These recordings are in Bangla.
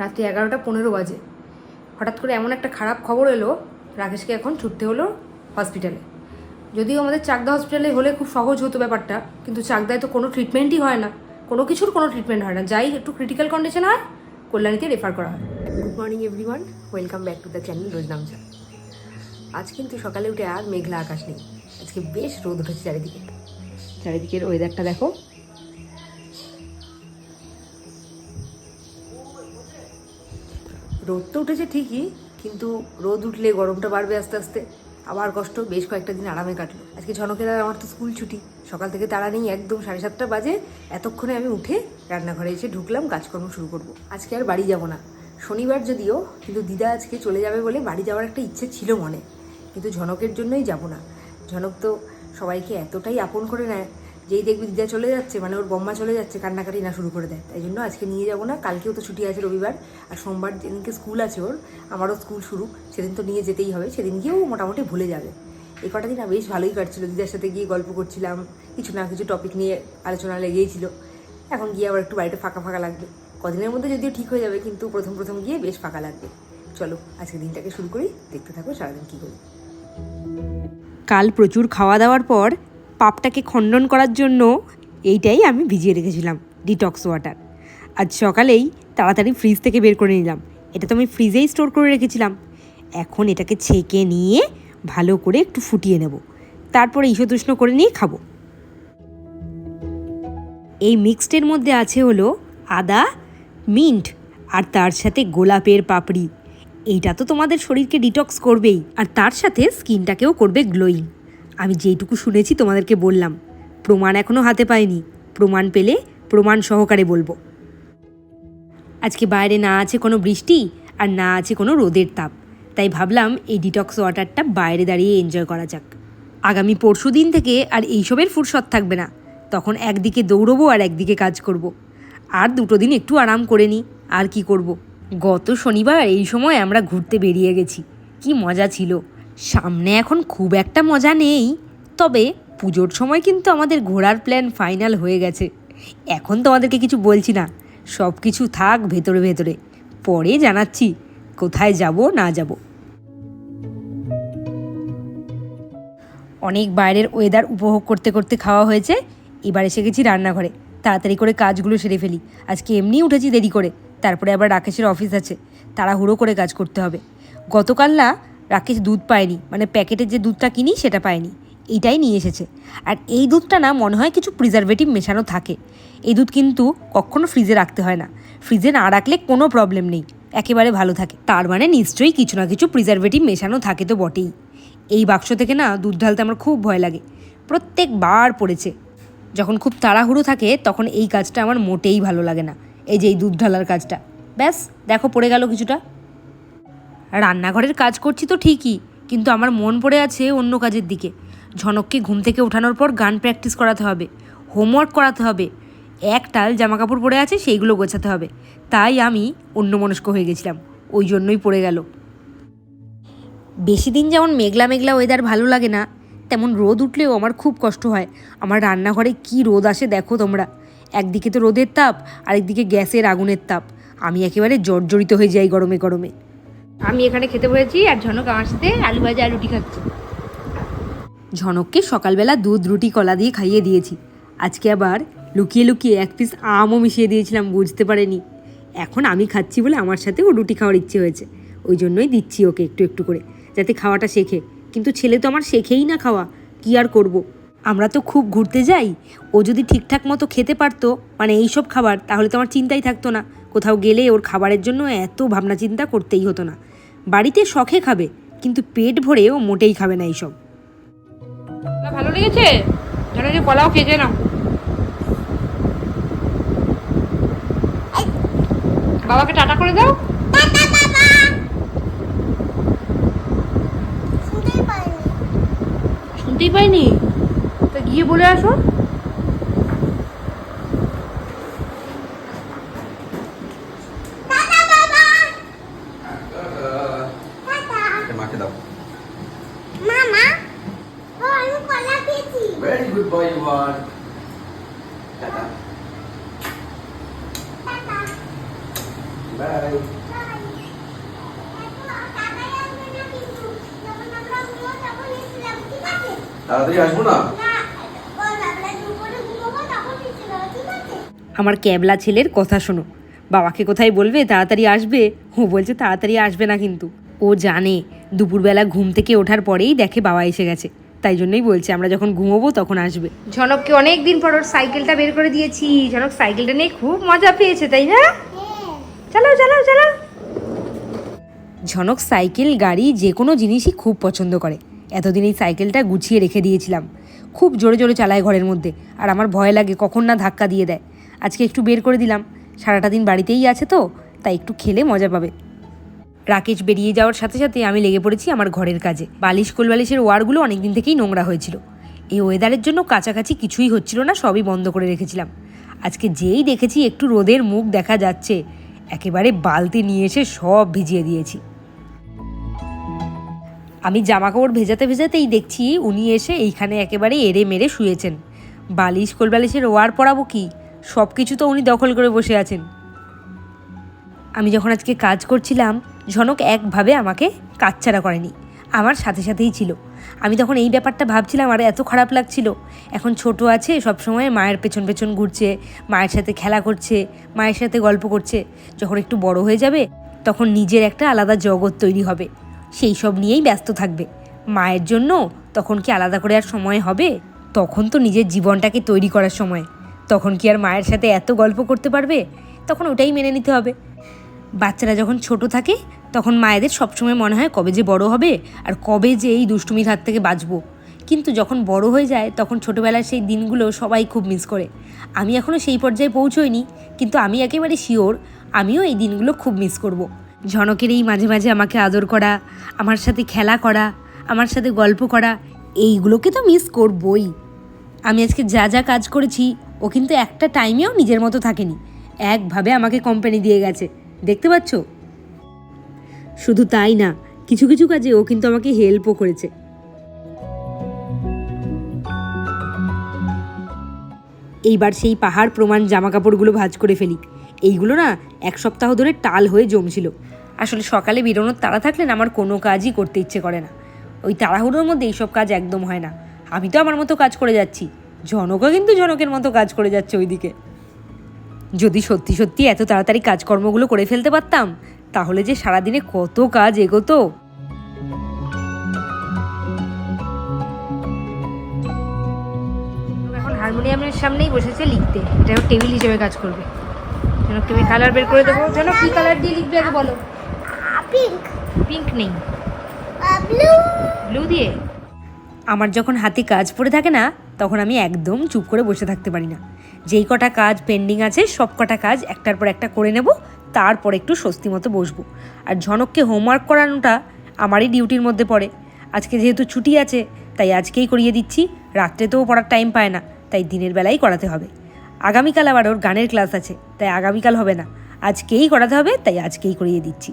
রাত্রি এগারোটা পনেরো বাজে। হঠাৎ করে এমন একটা খারাপ খবর এলো রাকেশকে এখন ছুটতে হলো হসপিটালে যদিও আমাদের চাকদা হসপিটালে হলে খুব সহজ হতো ব্যাপারটা কিন্তু চাকদায় তো কোনো ট্রিটমেন্টই হয় না। কোনো কিছুর কোনো ট্রিটমেন্ট হয় না। যাই একটু ক্রিটিক্যাল কন্ডিশন হয় কল্যাণীতে রেফার করা হয়। Good morning everyone welcome back to the channel Roj Namcha আজ কিন্তু সকালে উঠে আর মেঘলা আকাশ নেই। আজকে বেশ রোদ উঠেছে চারিদিকে। চারিদিকের ওয়েদারটা দেখো। রোদ তো উঠেছে ঠিকই, কিন্তু রোদ উঠলে গরমটা বাড়বে আস্তে আস্তে। আবার কষ্ট, বেশ কয়েকটা দিন আরামে কাটলো। আজকে ঝনকের আর আমার তো স্কুল ছুটি। সকাল থেকে তারা নেই, একদম সাড়ে সাতটা বাজে। এতক্ষণে আমি উঠে রান্নাঘরে এসে ঢুকলাম, কাজকর্ম শুরু করব। আজকে আর বাড়ি যাব না। শনিবার যদিও, কিন্তু দিদা আজকে চলে যাবে বলে বাড়ি যাওয়ার একটা ইচ্ছে ছিল মনে। কিন্তু ঝনকের জন্যই যাব না। ঝনক তো সবাইকে এতটাই আপন করে নেয়। যেই দেখবি দিদা চলে যাচ্ছে মানে ওর বম্মা চলে যাচ্ছে, কান্নাকাটি না শুরু করে দেয়। তাই জন্য আজকে নিয়ে যাব না, কালকেও তো ছুটি আছে রবিবার, আর সোমবার যেদিনকে স্কুল আছে ওর, আমারও স্কুল শুরু, সেদিন তো নিয়ে যেতেই হবে, সেদিন গিয়েও মোটামুটি ভুলে যাবে। এই কটা দিন বেশ ভালোই কাটছিল, দিদার সাথে গিয়ে গল্প করছিলাম, কিছু না কিছু টপিক নিয়ে আলোচনা লেগেই ছিল এখন গিয়ে আবার একটু বাড়িটা ফাঁকা ফাঁকা লাগবে। কদিনের মধ্যে যদিও ঠিক হয়ে যাবে, কিন্তু প্রথম প্রথম গিয়ে বেশ ফাঁকা লাগবে। চলো, আজকে দিনটাকে শুরু করি, দেখতে থাকো সারাদিন কী করি। কাল প্রচুর খাওয়া দাওয়ার পর পাপটাকে খণ্ডন করার জন্য এইটাই আমি ভিজিয়ে রেখেছিলাম ডিটক্স ওয়াটার আজ সকালেই তাড়াতাড়ি ফ্রিজ থেকে বের করে নিলাম। এটা তো আমি ফ্রিজেই স্টোর করে রেখেছিলাম। এখন এটাকে ছেঁকে নিয়ে ভালো করে একটু ফুটিয়ে নেব। তারপরে ইসতুষ্ণ করে নিয়ে খাব। এই মিক্সডের মধ্যে আছে হলো আদা মিন্ট আর তার সাথে গোলাপের পাপড়ি। এইটা তো তোমাদের শরীরকে ডিটক্স করবেই, আর তার সাথে স্কিনটাকেও করবে গ্লোয়িং আমি যেইটুকু শুনেছি তোমাদেরকে বললাম। প্রমাণ এখনও হাতে পাইনি। প্রমাণ পেলে প্রমাণ সহকারে বলব। আজকে বাইরে না আছে কোনো বৃষ্টি আর না আছে কোনো রোদের তাপ। তাই ভাবলাম এই ডিটক্স ওয়াটারটা বাইরে দাঁড়িয়ে এনজয় করা যাক। আগামী পরশু দিন থেকে আর এইসবের ফুরসত থাকবে না। তখন একদিকে দৌড়বো আর একদিকে কাজ করব। আর দুটো দিন একটু আরাম করে নিই আর কি করব। গত শনিবার এই সময় আমরা ঘুরতে বেরিয়ে গেছি। কি মজা ছিল। সামনে এখন খুব একটা মজা নেই। তবে পুজোর সময় কিন্তু আমাদের ঘোরার প্ল্যান ফাইনাল হয়ে গেছে। এখন তোমাদেরকে কিছু বলছি না। সব কিছু থাক ভেতরে ভেতরে। পরে জানাচ্ছি কোথায় যাব, না যাব। অনেক বাইরের ওয়েদার উপভোগ করতে করতে খাওয়া হয়েছে। এবার এসে গেছি রান্নাঘরে। তাড়াতাড়ি করে কাজগুলো সেরে ফেলি। আজকে এমনি উঠেছি দেরি করে। তারপরে আবার রাকেশের অফিস আছে। তাড়াহুড়ো করে কাজ করতে হবে। গতকাল না রাকেশ দুধ পায়নি মানে প্যাকেটের যে দুধটা কিনি সেটা পায়নি এইটাই নিয়ে এসেছে। আর এই দুধটা না মনে হয় কিছু প্রিজারভেটিভ মেশানো থাকে। এই দুধ কিন্তু কখনো ফ্রিজে রাখতে হয় না। ফ্রিজে না রাখলে কোনো প্রবলেম নেই, একেবারে ভালো থাকে। তার মানে নিশ্চয়ই কিছু না কিছু প্রিজারভেটিভ মেশানো থাকে তো বটেই। এই বাক্স থেকে না দুধ ঢালতে আমার খুব ভয় লাগে। প্রত্যেকবার পড়েছে। যখন খুব তাড়াহুড়ো থাকে, তখন এই কাজটা আমার মোটেই ভালো লাগে না। এই যে এই দুধ ঢালার কাজটা। ব্যাস, দেখো পড়ে গেল কিছুটা। রান্নাঘরের কাজ করছি তো ঠিকই, কিন্তু আমার মন পড়ে আছে অন্য কাজের দিকে। ঝনককে ঘুম থেকে ওঠানোর পর গান প্র্যাকটিস করাতে হবে, হোমওয়ার্ক করাতে হবে। এক টাল জামা কাপড় পরে আছে সেইগুলো গোছাতে হবে। তাই আমি অন্যমনস্ক হয়ে গেছিলাম, ওই জন্যই পড়ে গেল। বেশি দিন যেমন মেঘলা মেঘলা ওয়েদার ভালো লাগে না, তেমন রোদ উঠলেও আমার খুব কষ্ট হয়। আমার রান্নাঘরে কি রোদ আসে দেখো তোমরা। একদিকে তো রোদের তাপ, আরেকদিকে গ্যাসের আগুনের তাপ। আমি একেবারে জর্জরিত হয়ে যাই গরমে গরমে। আমি এখানে খেতে বসেছি আর ঝনক আমার সাথে আলু ভাজা আর রুটি খাচ্ছে। ঝনককে সকালবেলা দুধ, রুটি, কলা দিয়ে খাইয়ে দিয়েছি। আজকে আবার লুকিয়ে লুকিয়ে এক পিস আমও মিশিয়ে দিয়েছিলাম, বুঝতে পারেনি। এখন আমি খাচ্ছি বলে আমার সাথে ও রুটি খাওয়ার ইচ্ছে হয়েছে। ওই জন্যই দিচ্ছি ওকে একটু একটু করে, যাতে খাওয়াটা শেখে। কিন্তু ছেলে তো আমার শেখেই না খাওয়া। কি আর করব। আমরা তো খুব ঘুরতে যাই। ও যদি ঠিকঠাক মতো খেতে পারতো মানে এইসব খাবার তাহলে তো আমার চিন্তাই থাকতো না। কোথাও গেলে ওর খাবারের জন্য এত ভাবনা চিন্তা করতেই হতো না। বাড়িতে শখে খাবে কিন্তু পেট ভরে ও মোটেই খাবে না এইসব। ভালো লেগেছে? জানো যে কলাও খেয়েছে না বাবাকে টাটা করে দাও। শুনতেই পাইনি? গিয়ে বলে আসো। তাড়াতাড়ি আসব না কিন্তু যখন আমরা ঘুমো তখন এসেছিলাম ঠিক আছে তাড়াতাড়ি আসব না না বল আমরা দুপুরে ঘুমোবো তখন এসেছিলাম ঠিক আছে আমার ক্যাবলা ছেলের কথা শোনো। বাবাকে কোথায় বলবে? তাড়াতাড়ি আসবে? ও বলছে তাড়াতাড়ি আসবে না কিন্তু। ও জানে দুপুরবেলা ঘুম থেকে ওঠার পরেই দেখে বাবা এসে গেছে। তাই জন্যই বলছে আমরা যখন ঘুমোবো তখন আসবে। ঝনককে অনেক দিন পর ওর সাইকেলটা বের করে দিয়েছি। ঝনক সাইকেলটা নিয়ে খুব মজা পেয়েছে তাই না? হ্যাঁ চালাও চালাও চালাও ঝনক সাইকেল গাড়ি যে কোনো জিনিসই খুব পছন্দ করে। এতদিন এই সাইকেলটা গুছিয়ে রেখে দিয়েছিলাম। খুব জোরে জোরে চালায় ঘরের মধ্যে। আর আমার ভয় লাগে কখন না ধাক্কা দিয়ে দেয়। আজকে একটু বের করে দিলাম। সারাটা দিন বাড়িতেই আছে তো, তাই একটু খেলে মজা পাবে। রাকেশ বেরিয়ে যাওয়ার সাথে সাথে আমি লেগে পড়েছি আমার ঘরের কাজে। বালিশ কোল বালিশের ওয়ারগুলো অনেক দিন থেকেই নোংরা হয়েছিল। এই ওয়েদারের জন্য কাছাকাছি কিছুই হচ্ছিল না, সবই বন্ধ করে রেখেছিলাম। আজকে যেই দেখেছি একটু রোদের মুখ দেখা যাচ্ছে, একেবারে বালতি নিয়ে এসে সব ভিজিয়ে দিয়েছি। আমি জামা কাপড় ভেজাতে ভেজাতেই দেখছি, উনি এসে এইখানে একেবারে এড়ে মেরে শুয়েছেন। বালিশ কোল বালিশের ওয়ার পরাবো কি? সব কিছু তো উনি দখল করে বসে আছেন। আমি যখন আজকে কাজ করছিলাম, ঝনক একভাবে আমাকে কাচ্ছাড়া করেনি। আমার সাথে সাথেই ছিল। আমি তখন এই ব্যাপারটা ভাবছিলাম, আর এত খারাপ লাগছিল। এখন ছোট আছে সব সময় মায়ের পেছন পেছন ঘুরছে, মায়ের সাথে খেলা করছে, মায়ের সাথে গল্প করছে। যখন একটু বড় হয়ে যাবে, তখন নিজের একটা আলাদা জগৎ তৈরি হবে। সেই সব নিয়েই ব্যস্ত থাকবে। মায়ের জন্য তখন কি আলাদা করে আর সময় হবে? তখন তো নিজের জীবনটাকে তৈরি করার সময়। তখন কি আর মায়ের সাথে এত গল্প করতে পারবে? তখন ওটাই মেনে নিতে হবে। বাচ্চারা যখন ছোট থাকে, তখন মায়েদের সবসময় মনে হয় কবে যে বড় হবে আর কবে যে এই দুষ্টুমির হাত থেকে বাঁচবো। কিন্তু যখন বড় হয়ে যায়, তখন ছোটোবেলার সেই দিনগুলো সবাই খুব মিস করে। আমি এখনও সেই পর্যায়ে পৌঁছইনি কিন্তু আমি একেবারে শিওর আমিও এই দিনগুলো খুব মিস করব। ঝনকের এই মাঝে মাঝে আমাকে আদর করা, আমার সাথে খেলা করা, আমার সাথে গল্প করা, এইগুলোকে তো মিস করবই। আমি আজকে যা যা কাজ করেছি ও কিন্তু একটা টাইমেও নিজের মতো থাকেনি। একভাবে আমাকে কোম্পানি দিয়ে গেছে। দেখতে পাচ্ছ? শুধু তাই না, কিছু কিছু কাজে ও কিন্তু আমাকে হেল্পও করেছে। এইবার সেই পাহাড় প্রমাণ জামা কাপড়গুলো ভাঁজ করে ফেলি। এইগুলো না এক সপ্তাহ ধরে টাল হয়ে জমছিল। আসলে সকালে বেরোনোর তাড়া থাকলে আমার কোনো কাজই করতে ইচ্ছে করে না। ওই তাড়াহুড়োর মধ্যে এইসব কাজ একদম হয় না। আমি তো আমার মতো কাজ করে যাচ্ছি। জনকও কিন্তু জনকের মতো কাজ করে যাচ্ছে ওইদিকে। যদি সত্যি সত্যি এত তাড়াতাড়ি কাজকর্মগুলো করে ফেলতে পারতাম তাহলে যে সারাদিনে কত কাজ এগোতো। এখন হারমোনিয়ামের সামনেই বসেছে লিখতে। এটা টেবিল হিসেবে কাজ করবে। যেন তুমি কালার বের করে দেবো। যেন কি কালার দিয়ে লিখবে আগে বলো? পিঙ্ক পিঙ্ক নেই। ব্লু ব্লু দিয়ে? আমার যখন হাতে কাজ পড়ে থাকে না তখন আমি একদম চুপ করে বসে থাকতে পারি না। যেই কটা কাজ পেন্ডিং আছে, সব কটা কাজ একটার পর একটা করে নেব, তারপর একটু স্বস্তি মতো বসবো। আর ঝনককে হোমওয়ার্ক করানোটা আমারই ডিউটির মধ্যে পড়ে। আজকে যেহেতু ছুটি আছে, তাই আজকেই করিয়ে দিচ্ছি। রাত্রে তো পড়ার টাইম পায় না, তাই দিনের বেলাই করাতে হবে। আগামীকাল আবার ওর গানের ক্লাস আছে, তাই আগামীকাল হবে না। আজকেই করাতে হবে, তাই আজকেই করিয়ে দিচ্ছি।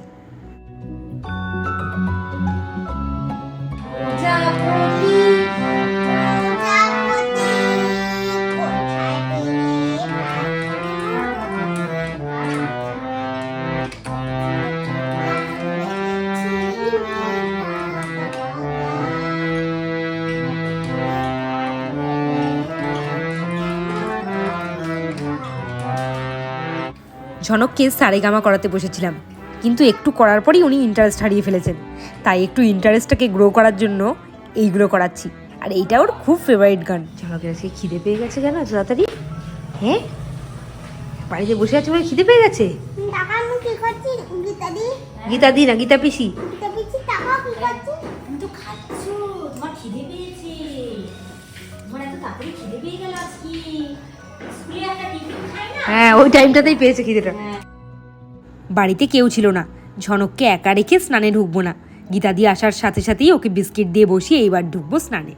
ঝনককে সারেগামা করাতে বসেছিলাম। কিন্তু একটু করার পরই উনি ইন্টারেস্ট হারিয়ে ফেলেছেন। তাই একটু ইন্টারেস্টটাকে গ্রো করার জন্য এইগুলো করাচ্ছি। আর এইটা ওর খুব ফেভারিট গান। ঝনকের আজকে খিদে পেয়ে গেছে কেন তাড়াতাড়ি? হ্যাঁ? বাড়িতে বসে আছে বলে খিদে পেয়ে গেছে? গীতাদি আমি গীতা দি গীতা দি না গীতা পিসি হ্যাঁ ওই টাইমটাতেই পেয়েছে খিদেটা। বাড়িতে কেউ ছিল না। ঝনককে একা রেখে স্নানে ঢুকবো না। গীতা দিয়ে আসার সাথে সাথেই ওকে বিস্কিট দিয়ে বসিয়ে এইবার ঢুকবো স্নানে।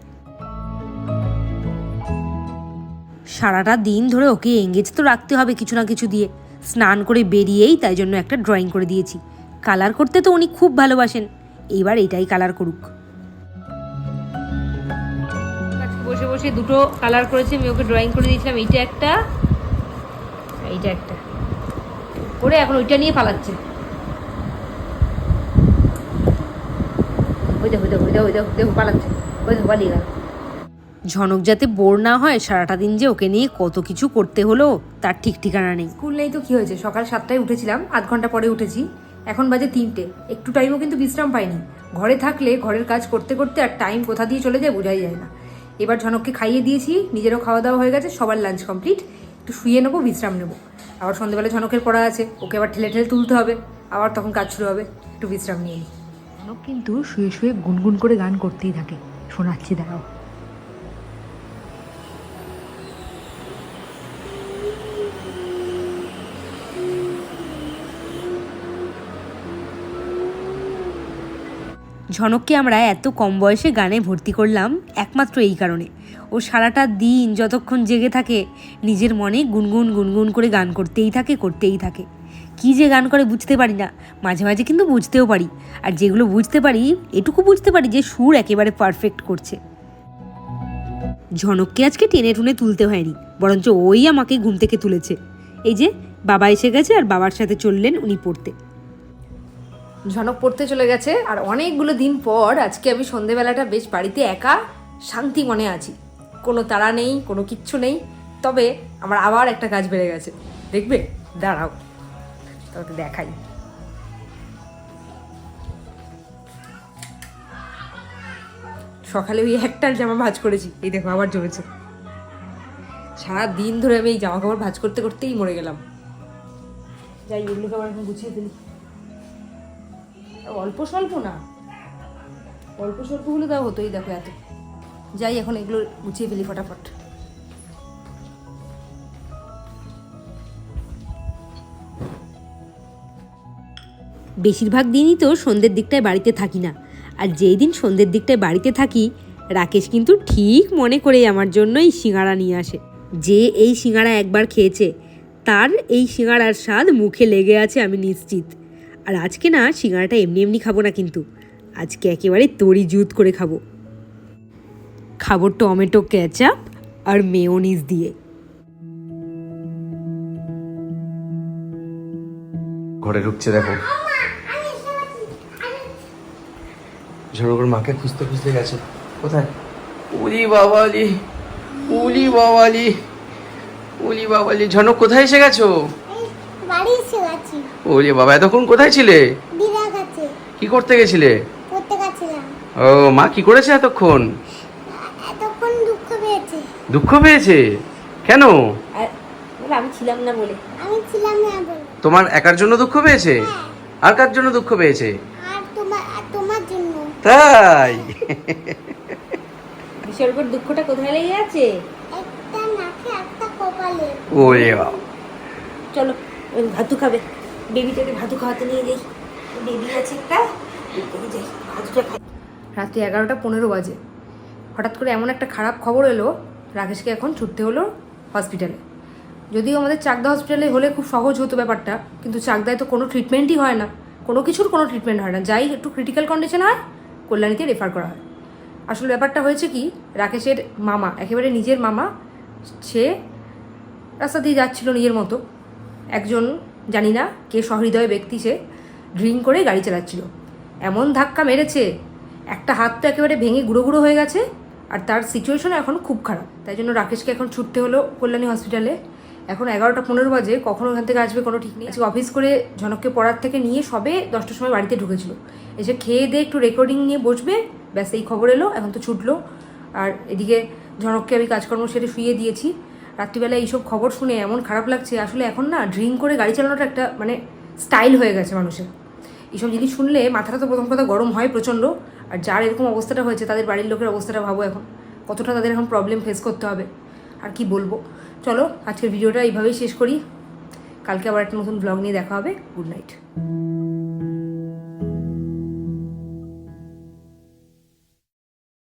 সারাটা দিন ধরে ওকে এঙ্গেজ তো রাখতে হবে কিছু না কিছু দিয়ে। স্নান করে বেরিয়েই তাই জন্য একটা ড্রয়িং করে দিয়েছি। কালার করতে তো উনি খুব ভালোবাসেন। এইবার এটাই কালার করুক। বসে বসে দুটো কালার করেছি আমি ওকে ড্রয়িং করে দিয়েছিলাম। এইটা একটা এইটা একটা। করে এখন ওইটা নিয়ে পালাচ্ছে। ঝনক যাতে বোর না হয় সারাটা দিন যে ওকে নিয়ে কত কিছু করতে হলো তার ঠিক ঠিকানা নেই। স্কুল নেই তো কি হয়েছে? সকাল সাতটায় উঠেছিলাম আধ ঘণ্টা পরে উঠেছি। এখন বাজে তিনটে। একটু টাইমও কিন্তু বিশ্রাম পাইনি। ঘরে থাকলে ঘরের কাজ করতে করতে আর টাইম কোথা দিয়ে চলে যায় বোঝাই যায় না। এবার ঝনককে খাইয়ে দিয়েছি নিজেরও খাওয়া দাওয়া হয়ে গেছে সবার লাঞ্চ কমপ্লিট একটু শুয়ে নেব, বিশ্রাম নেব। আবার সন্ধ্যেবেলা ঝনকের পড়া আছে, ওকে আবার ঠেলে ঠেলে তুলতে হবে। আবার তখন কাজ শুরু হবে, একটু বিশ্রাম নিয়ে নিই ঝনক কিন্তু শুয়ে শুয়ে গুনগুন করে গান করতেই থাকে। শোনাচ্ছি, দাঁড়াও। ঝনককে আমরা এত কম বয়সে গানে ভর্তি করলাম একমাত্র এই কারণে। ও সারাটা দিন যতক্ষণ জেগে থাকে, নিজের মনে গুনগুন গুনগুন করে গান করতেই থাকে করতেই থাকে। কি যে গান করে বুঝতে পারি না, মাঝে মাঝে কিন্তু বুঝতেও পারি। আর যেগুলো বুঝতে পারি, এটুকু বুঝতে পারি যে সুর একেবারে পারফেক্ট করছে। ঝনককে আজকে টেনে টুনে তুলতে হয়নি, বরঞ্চ ওই আমাকে ঘুম থেকে তুলেছে। এই যে, বাবা এসে গেছে আর বাবার সাথে চললেন উনি পড়তে। ঝনক পড়তে চলে গেছে, আর অনেকগুলো দিন পর আজকে আমি সন্ধেবেলাটা বেশ বাড়িতে একা, শান্তি মনে আছি। কোনো তাড়া নেই, কোনো কিচ্ছু নেই, তবে আমার আবার একটা কাজ বেড়ে গেছে। দেখবে? দাঁড়াও, তোমাকে দেখাই। সকালে ওই একটার জামা ভাজ করেছি। এই দেখো, আবার জমেছে। সারা দিন ধরে আমি এই জামা কাপড় ভাজ করতে করতেই মরে গেলাম। যাই, এগুলোকে আবার এখন গুছিয়ে ফেলি। অল্প স্বল্প না। অল্প স্বল্প হলে তাও হতোই, দেখো এত। যাই, এখন এগুলো গুছিয়ে ফেলি ফটাফট। বেশিরভাগ দিনই তো সন্ধ্যের দিকটায় বাড়িতে থাকি না। আর যেই দিন সন্ধ্যের দিকটায় বাড়িতে থাকি, রাকেশ কিন্তু ঠিক মনে করে আমার জন্য এই সিঙ্গারা নিয়ে আসে। যে এই সিঙ্গারা একবার খেয়েছে, তার এই সিঙ্গারার স্বাদ মুখে লেগে আছে আমি নিশ্চিত। আর আজকে না সিঙ্গারাটা এমনি এমনি খাব না কিন্তু। আজকে একেবারে তরি জুত করে খাব। খাব টমেটো কেচাপ আর মেয়োনিজ দিয়ে। ঘরে ঢুকছে দেখো। ঝড়কর মাকে খুঁজতে খুঁজতে গেছে। কোথায়? উলি বাবালি উলি বাবালি উলি বাবালি। ঝনক কোথায় এসে গেছো? বাড়ি এসে। ওলি বাবা এতক্ষণ কোথায় ছিলে? কি করতে গেছিলে? ও মা কি করেছে এতক্ষণ? দুঃখ পেয়েছে। কেন? আমি ছিলাম না বলে। আমি ছিলাম না বলে। তোমার একার জন্য দুঃখ পেয়েছে? আর কার জন্য দুঃখ পেয়েছে? আর তোমার আর তোমার জন্য। তাই? বিশার উপর দুঃখটা কোথায় লেগে আছে একটা নাকে একটা কপালে। ওরে বাবা। চলো ভাতু খাবে। বেবিটাকে ভাতু খাওয়াতে নিয়ে যাই। বেবি আছে একটা রাত্রি এগারোটা পনেরো বাজে। হঠাৎ করে এমন একটা খারাপ খবর এলো, রাকেশকে এখন ছুটতে হলো হসপিটালে যদিও আমাদের চাকদা হসপিটালে হলে খুব সহজ হতো ব্যাপারটা, কিন্তু চাকদায় তো কোনো ট্রিটমেন্টই হয় না। কোনো কিছুর কোনো ট্রিটমেন্ট হয় না। যাই একটু ক্রিটিক্যাল কন্ডিশন হয় কল্যাণীতে রেফার করা হয়। আসলে ব্যাপারটা হয়েছে কি, রাকেশের মামা, একেবারে নিজের মামা, সে রাস্তা দিয়ে যাচ্ছিল নিজের মতো। একজন জানি না কে সহৃদয় ব্যক্তি সে, ড্রিঙ্ক করে গাড়ি চালাচ্ছিল। এমন ধাক্কা মেরেছে, একটা হাত তো একেবারে ভেঙে গুঁড়ো গুঁড়ো হয়ে গেছে, আর তার সিচুয়েশন এখন খুব খারাপ। তাই জন্য রাকেশকে এখন ছুটতে হলো কল্যাণী হসপিটালে এখন এগারোটা পনেরো বাজে, কখন ওখান থেকে আসবে কোনো ঠিক নেই। আজকে অফিস করে জনককে পড়ার থেকে নিয়ে সবে দশটার সময় বাড়িতে ঢুকেছিল। এসে খেয়ে দিয়ে একটু রেকর্ডিং নিয়ে বসবে, ব্যাস এই খবর এলো, এখন তো ছুটলো। আর এদিকে ঝনককে আমি কাজকর্ম সেটা শুয়ে দিয়েছি। রাত্রিবেলা এইসব খবর শুনে এমন খারাপ লাগছে, আসলে এখন না ড্রিঙ্ক করে গাড়ি চালানোটা একটা মানে স্টাইল হয়ে গেছে মানুষের। এইসব জিনিস শুনলে মাথাটা তো প্রথম কথা গরম হয় প্রচণ্ড, আর যার এরকম অবস্থাটা হয়েছে, তাদের বাড়ির লোকের অবস্থাটা ভাবো এখন, কতটা তাদের এখন প্রবলেম ফেস করতে হবে, আর কি বলব। চলো, আজকের ভিডিওটা এইভাবেই শেষ করি। কালকে আবার একটা নতুন ব্লগ নিয়ে দেখা হবে। Good night